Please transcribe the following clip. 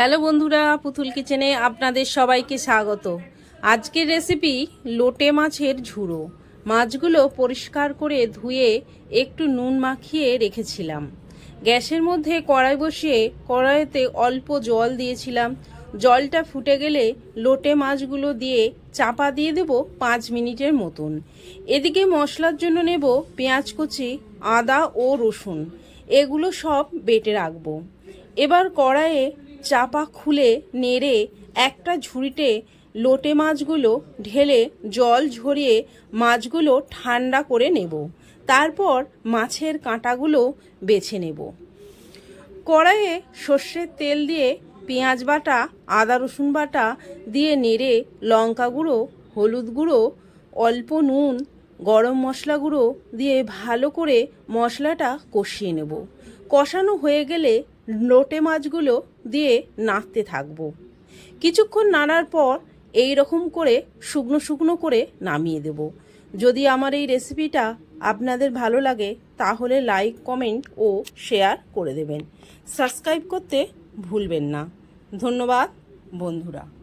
Hello বন্ধুরা, পুতুল কিচেনে আপনাদের সবাইকে স্বাগত। আজকের রেসিপি লোটে মাছের ঝুড়ো। মাছগুলো পরিষ্কার করে ধুয়ে একটু নুন মাখিয়ে রেখেছিলাম। গ্যাসের মধ্যে কড়াই বসিয়ে কড়াইতে অল্প জল দিয়েছিলাম। জলটা ফুটে গেলে লোটে মাছগুলো দিয়ে চাপা দিয়ে দেব পাঁচ মিনিটের মতন। এদিকে মশলার জন্য নেব পেঁয়াজ কুচি, আদা ও রসুন। এগুলো সব বেটে রাখব। এবার কড়াইয়ে চাপা খুলে নেড়ে একটা ঝুড়িতে লোটে মাছগুলো ঢেলে জল ঝরিয়ে মাছগুলো ঠান্ডা করে নেব। তারপর মাছের কাঁটাগুলো বেছে নেব। কড়াইয়ে সর্ষের তেল দিয়ে পেঁয়াজ বাটা, আদা রসুন বাটা দিয়ে নেড়ে লঙ্কা গুঁড়ো, হলুদ গুঁড়ো, অল্প নুন, গরম মশলা গুঁড়ো দিয়ে ভালো করে মশলাটা কষিয়ে নেব। কষানো হয়ে গেলে লোটে মাছগুলো দিয়ে নাড়তে থাকব। কিছুক্ষণ নাড়ার পর এই রকম করে শুকনো শুকনো করে নামিয়ে দেব। যদি আমার এই রেসিপিটা আপনাদের ভালো লাগে, তাহলে লাইক, কমেন্ট ও শেয়ার করে দেবেন। সাবস্ক্রাইব করতে ভুলবেন না। ধন্যবাদ, বন্ধুরা।